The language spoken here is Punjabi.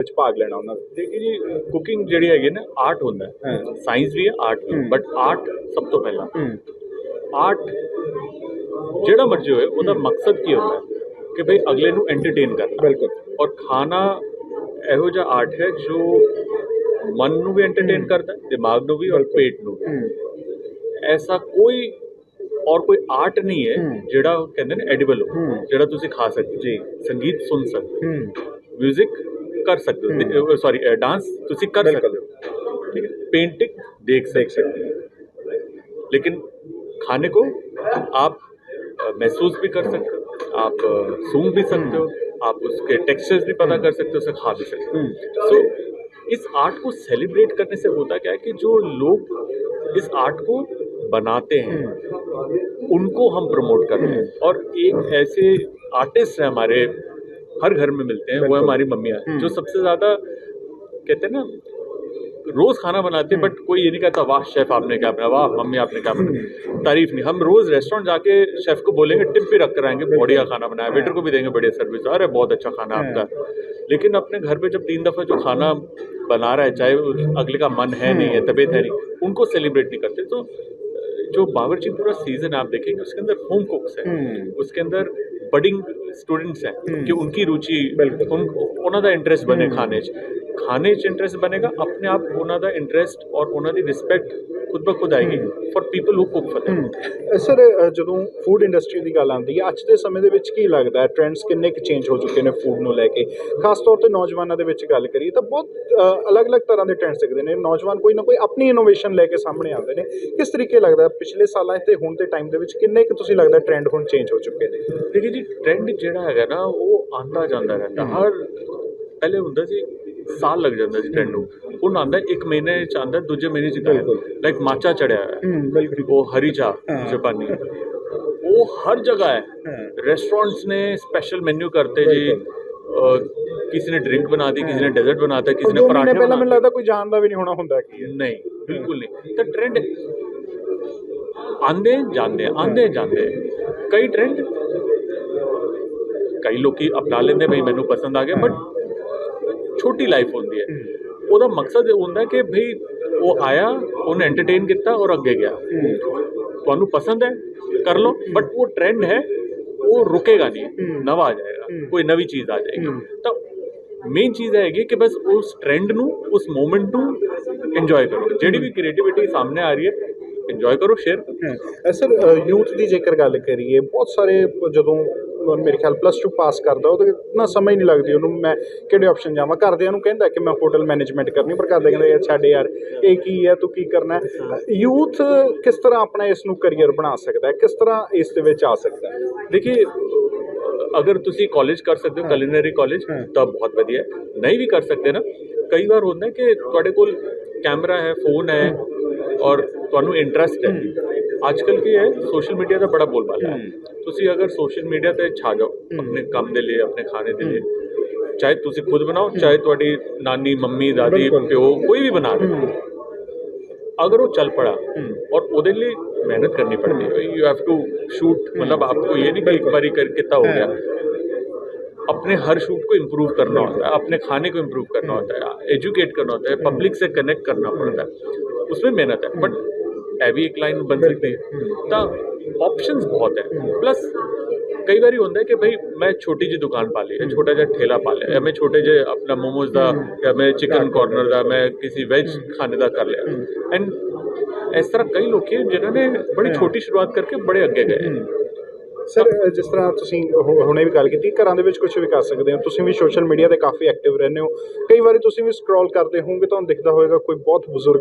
ਵਿੱਚ ਭਾਗ ਲੈਣਾ ਉਹਨਾਂ ਦਾ। ਦੇਖੀ ਜੀ ਕੁਕਿੰਗ ਜਿਹੜੀ ਹੈਗੀ ਨਾ ਆਰਟ ਹੁੰਦਾ। ਸਾਇੰਸ ਵੀ ਹੈ ਆਰਟ ਵੀ। ਬਟ ਆਰਟ ਸਭ ਤੋਂ ਪਹਿਲਾਂ। ਆਰਟ ਜਿਹੜਾ ਮਰਜ਼ੀ ਹੋਏ ਉਹਦਾ ਮਕਸਦ ਕੀ ਹੁੰਦਾ ਹੈ? ਕਿ ਭਈ ਅਗਲੇ ਨੂੰ ਐਂਟਰਟੇਨ ਕਰਨਾ। ਬਿਲਕੁਲ। ਔਰ ਖਾਣਾ ਇਹੋ ਜਿਹਾ ਆਰਟ ਹੈ ਜੋ ਮਨ ਨੂੰ ਵੀ ਐਂਟਰਟੇਨ ਕਰਦਾ ਹੈ ਦਿਮਾਗ ਨੂੰ ਵੀ ਔਰ ਪੇਟ ਨੂੰ ਐਸਾ ਕੋਈ ਔਰ ਕੋਈ ਆਰਟ ਨਹੀਂ ਹੈ। ਜਿਹੜਾ ਕਹਿੰਦੇ ਨੇ ਐਡੀਬਲ ਹੋ। ਜਿਹੜਾ ਤੁਸੀਂ ਖਾ ਸਕਦੇ ਹੋ। ਜੀ। ਸੰਗੀਤ ਸੁਣ ਸਕਦੇ ਮਿਊਜ਼ਿਕ कर सकते हो। सॉरी डांस ਤੁਸੀਂ कर सकते हो। ठीक है? पेंटिंग देख सकते हो। लेकिन खाने को आप महसूस भी कर सकते हो। आप सूंघ भी सकते हो। हम्म। आप उसके टेक्सचर्स भी पता हम्म। कर सकते हो उसे खा भी सकते हो। सो so, इस आर्ट को सेलिब्रेट करने से होता क्या है कि जो लोग इस आर्ट को बनाते हैं उनको हम प्रमोट कर रहे हैं और एक ऐसे आर्टिस्ट हैं हमारे हर घर में मिलते हैं वो है हमारी मम्मियाँ जो सबसे ज़्यादा कहते हैं ना रोज खाना बनाते हैं बट कोई ये नहीं कहता वाह शेफ आपने क्या बनाया वाह मम्मी आपने क्या बनाया? तारीफ़ नहीं हम रोज रेस्टोरेंट जाके शेफ को बोलेंगे टिप भी रख कर आएँगे बढ़िया खाना बनाया वेटर को भी देंगे बढ़िया सर्विस अरे बहुत अच्छा खाना आपका। लेकिन अपने घर पे जब तीन दफ़ा जो खाना बना रहा है चाहे अगले का मन है नहीं है तबीयत है नहीं उनको सेलिब्रेट नहीं करते तो जो बावर्ची पूरा सीज़न आप देखेंगे उसके अंदर होम कुक्स है। हम्म। उसके अंदर ਬਡਿੰਗ ਸਟੂਡੈਂਟਸ ਹੈ ਕਿ ਉਨਕੀ ਰੁਚੀ ਉਹਨਾਂ ਦਾ ਇੰਟਰਸਟ ਬਣੇ ਖਾਣੇ 'ਚ ਖਾਣੇ 'ਚ ਇੰਟਰਸਟ ਬਣੇਗਾ ਆਪਣੇ ਆਪ ਉਹਨਾਂ ਦਾ ਇੰਟਰਸਟ ਔਰ ਉਹਨਾਂ ਦੀ ਰਿਸਪੈਕਟ ਖੁਦ ਬ ਖੁਦ ਆਏਗੀ for people who cook for them sir ਜਦੋਂ ਫੂਡ ਇੰਡਸਟਰੀ ਦੀ ਗੱਲ ਆਉਂਦੀ ਹੈ ਅੱਜ ਦੇ ਸਮੇਂ ਦੇ ਵਿੱਚ ਕੀ ਲੱਗਦਾ ਹੈ? ਟ੍ਰੈਂਡਸ ਕਿੰਨੇ ਕੁ ਚੇਂਜ ਹੋ ਚੁੱਕੇ ਨੇ ਫੂਡ ਨੂੰ ਲੈ ਕੇ? ਖਾਸ ਤੌਰ ਤੇ ਨੌਜਵਾਨਾਂ ਦੇ ਵਿੱਚ ਗੱਲ ਕਰੀਏ ਤਾਂ ਬਹੁਤ ਅਲੱਗ-ਅਲੱਗ ਤਰ੍ਹਾਂ ਦੇ ਟ੍ਰੈਂਡਸ ਦਿਖਦੇ ਨੇ। ਨੌਜਵਾਨ ਕੋਈ ਨਾ ਕੋਈ ਆਪਣੀ ਇਨੋਵੇਸ਼ਨ ਲੈ ਕੇ ਸਾਹਮਣੇ ਆਉਂਦੇ ਨੇ। ਕਿਸ ਤਰੀਕੇ ਲੱਗਦਾ ਹੈ? ਪਿਛਲੇ ਸਾਲਾਂ ਤੇ ਹੁਣ ਦੇ ਟਾਈਮ ਦੇ ਵਿੱਚ ਕਿੰਨੇ ਕੁ ਤੁਸੀਂ ਲੱਗਦਾ ਟ੍ਰੈਂਡ ਹੁਣ ਚੇਂਜ ਹੋ ਚੁੱਕੇ ਨੇ? ਦੇਖੀ ਜੀ ਟ੍ਰੈਂਡ ਜਿਹੜਾ ਹੈਗਾ ਨਾ ਉਹ ਆਂਦਾ ਜਾਂਦਾ ਰਹਿੰਦਾ। ਹਰ ਪਹਿਲੇ ਹੁੰਦਾ ਸੀ ਸਾਲ ਲੱਗ ਜਾਂਦਾ ਸੀ ਟ੍ਰੈਂਡ ਨੂੰ। ਉਹ ਨਾਂਦਾ ਇੱਕ ਮਹੀਨੇ ਚ ਆਂਦਾ ਦੂਜੇ ਮਹੀਨੇ ਚ ਗਾਇਬ ਲਾਈਕ ਮਾਚਾ ਚੜਿਆ ਹੈ। ਬਿਲਕੁਲ। ਉਹ ਹਰੀ ਚਾਹ ਜਾਪਾਨੀ ਉਹ ਹਰ ਜਗ੍ਹਾ ਹੈ। ਰੈਸਟੋਰੈਂਟਸ ਨੇ ਸਪੈਸ਼ਲ ਮੈਨੂ ਕਰਤੇ ਜੀ। ਕਿਸੇ ਨੇ ਡਰਿੰਕ ਬਣਾਤੀ ਕਿਸੇ ਨੇ ਡੈਜ਼ਰਟ ਬਣਾਤਾ ਕਿਸੇ ਨੇ ਪਰਾਂਠੇ ਪਹਿਲਾਂ ਮੈਨੂੰ ਲੱਗਦਾ ਕੋਈ ਜਾਣਦਾ ਵੀ ਨਹੀਂ ਹੋਣਾ ਹੁੰਦਾ ਕੀ ਹੈ। ਨਹੀਂ ਬਿਲਕੁਲ ਨਹੀਂ। ਤਾਂ ਟ੍ਰੈਂਡ ਆਂਦੇ ਜਾਂਦੇ ਆਂਦੇ ਜਾਂਦੇ। ਕਈ ਟ੍ਰੈਂਡ ਕਈ ਲੋਕੀ ਅਪਣਾ ਲੈਂਦੇ ਭਈ ਮੈਨੂੰ ਪਸੰਦ ਆ ਗਿਆ ਬਟ ਛੋਟੀ ਲਾਈਫ ਹੁੰਦੀ ਹੈ। ਉਹਦਾ ਮਕਸਦ ਇਹ ਹੁੰਦਾ ਕਿ ਭਈ ਉਹ ਆਇਆ ਉਹਨੇ ਐਂਟਰਟੇਨ ਕੀਤਾ ਔਰ ਅੱਗੇ ਗਿਆ। ਤੁਹਾਨੂੰ ਪਸੰਦ ਹੈ ਕਰ ਲਓ ਬਟ ਉਹ ਟ੍ਰੈਂਡ ਹੈ ਉਹ ਰੁਕੇਗਾ ਨਹੀਂ ਨਵਾਂ ਆ ਜਾਏਗਾ ਕੋਈ ਨਵੀਂ ਚੀਜ਼ ਆ ਜਾਏਗੀ। ਤਾਂ ਮੇਨ ਚੀਜ਼ ਇਹ ਹੈਗੀ ਕਿ ਬਸ ਉਸ ਟ੍ਰੈਂਡ ਨੂੰ ਉਸ ਮੂਮੈਂਟ ਨੂੰ ਇੰਜੋਏ ਕਰੋ। ਜਿਹੜੀ ਵੀ ਕ੍ਰੀਏਟੀਵਿਟੀ ਸਾਹਮਣੇ ਆ ਰਹੀ ਹੈ ਇੰਜੋਏ ਕਰੋ ਸ਼ੇਅਰ ਕਰੋ। ਸਰ ਯੂਥ ਦੀ ਜੇਕਰ ਗੱਲ ਕਰੀਏ ਬਹੁਤ ਸਾਰੇ ਜਦੋਂ ਮੇਰੇ ਖਿਆਲ ਪਲੱਸ 2 ਪਾਸ ਕਰਦਾ ਉਹਦੇ ਇਤਨਾ ਸਮਝ ਨਹੀਂ ਲੱਗਦੀ ਉਹਨੂੰ ਮੈਂ ਕਿਹੜੇ ਆਪਸ਼ਨ ਜਾਵਾਂ। ਘਰਦਿਆਂ ਨੂੰ ਕਹਿੰਦਾ ਕਿ ਮੈਂ ਹੋਟਲ ਮੈਨੇਜਮੈਂਟ ਕਰਨੀ ਪਰ ਘਰਦੇ ਕਹਿੰਦੇ ਯਾਰ ਛੱਡ ਯਾਰ ਇਹ ਕੀ ਹੈ ਤੂੰ ਕੀ ਕਰਨਾ ਯੂਥ ਕਿਸ ਤਰ੍ਹਾਂ ਆਪਣਾ ਇਸ ਨੂੰ ਕੈਰੀਅਰ ਬਣਾ ਸਕਦਾ ਹੈ? ਕਿਸ ਤਰ੍ਹਾਂ ਇਸ ਦੇ ਵਿੱਚ ਆ ਸਕਦਾ ਹੈ? ਦੇਖिए ਅਗਰ ਤੁਸੀਂ ਕਾਲਜ ਕਰ ਸਕਦੇ ਹੋ ਕਲਿਨਰੀ ਕਾਲਜ ਤਾਂ ਬਹੁਤ ਵਧੀਆ ਨਹੀਂ ਵੀ ਕਰ ਸਕਦੇ ਨਾ ਕਈ ਵਾਰ ਹੁੰਦਾ ਕਿ ਤੁਹਾਡੇ ਕੋਲ ਕੈਮਰਾ ਹੈ ਫੋਨ ਹੈ ਔਰ ਤੁਹਾਨੂੰ ਇੰਟਰਸਟ ਹੈ। ਅੱਜ ਕੱਲ ਕੀ ਹੈ ਸੋਸ਼ਲ ਮੀਡੀਆ ਦਾ ਬੜਾ ਬੋਲਬਾਲਾ ਹੈ ਤੁਸੀਂ ਅਗਰ ਸੋਸ਼ਲ ਮੀਡੀਆ ਤੇ ਛਾ ਜਾਓ ਆਪਣੇ ਕੰਮ ਦੇ ਲਈ ਆਪਣੇ ਖਾਣੇ ਦੇ ਲਈ ਚਾਹੇ ਤੁਸੀਂ ਖੁਦ ਬਣਾਓ ਚਾਹੇ ਤੁਹਾਡੀ ਨਾਨੀ ਮੰਮੀ ਦਾਦੀ ਬਿਲਕੁਲ। ਪਿਓ ਕੋਈ ਵੀ ਬਣਾ ਰਿਹਾ अगर वो चल पड़ा और ਉਹਦੇ ਲਈ ਮਿਹਨਤ ਕਰਨੀ ਪੜਦੀ ਹੈ ਯੂ ਹੈਵ ਟੂ ਸ਼ੂਟ मतलब आपको ये नहीं कि एक बारी कर कितना हो गया अपने हर शूट को इम्प्रूव करना होता है अपने खाने को इम्प्रूव करना होता है एजुकेट करना होता है पब्लिक से कनेक्ट करना पड़ता है उसमें मेहनत है बट ਇਹ ਵੀ ਇੱਕ ਲਾਈਨ ਬਣ ਸਕਦੀ ਹੈ। ਤਾਂ ਆਪਸ਼ਨਸ ਬਹੁਤ ਹੈ। ਪਲੱਸ ਕਈ ਵਾਰੀ ਹੁੰਦਾ ਕਿ ਭਾਈ ਮੈਂ ਛੋਟੀ ਜੀ ਦੁਕਾਨ ਪਾ ਲਈ ਛੋਟਾ ਜਿਹਾ ਠੇਲਾ ਪਾ ਲਿਆ ਮੈਂ ਛੋਟੇ ਜਿਹੇ ਆਪਣਾ ਮੋਮੋਸ ਦਾ ਜਾਂ ਮੈਂ ਚਿਕਨ ਕਾਰਨਰ ਦਾ, ਮੈਂ ਕਿਸੇ ਵੈਜ ਖਾਣੇ ਦਾ ਕਰ ਲਿਆ। ਐਂਡ ਇਸ ਤਰ੍ਹਾਂ ਕਈ ਲੋਕ ਹੈ ਜਿਨ੍ਹਾਂ ਨੇ ਬੜੀ ਛੋਟੀ ਸ਼ੁਰੂਆਤ ਕਰਕੇ ਬੜੇ ਅੱਗੇ ਗਏ ਸਰ, ਜਿਸ ਤਰ੍ਹਾਂ ਤੁਸੀਂ ਹੁਣੇ ਵੀ ਗੱਲ ਕੀਤੀ, ਘਰਾਂ ਦੇ ਵਿੱਚ ਕੁਝ ਵੀ ਕਰ ਸਕਦੇ ਹੋ। ਤੁਸੀਂ ਵੀ ਸੋਸ਼ਲ ਮੀਡੀਆ ਤੇ ਕਾਫੀ ਐਕਟਿਵ ਰਹਿੰਦੇ ਹੋ। ਕਈ ਵਾਰੀ ਤੁਸੀਂ ਵੀ ਸਕਰੋਲ ਕਰਦੇ ਹੋਵੋਗੇ, ਤੁਹਾਨੂੰ ਦਿਖਦਾ ਹੋਵੇਗਾ ਕੋਈ ਬਹੁਤ ਬਜ਼ੁਰਗ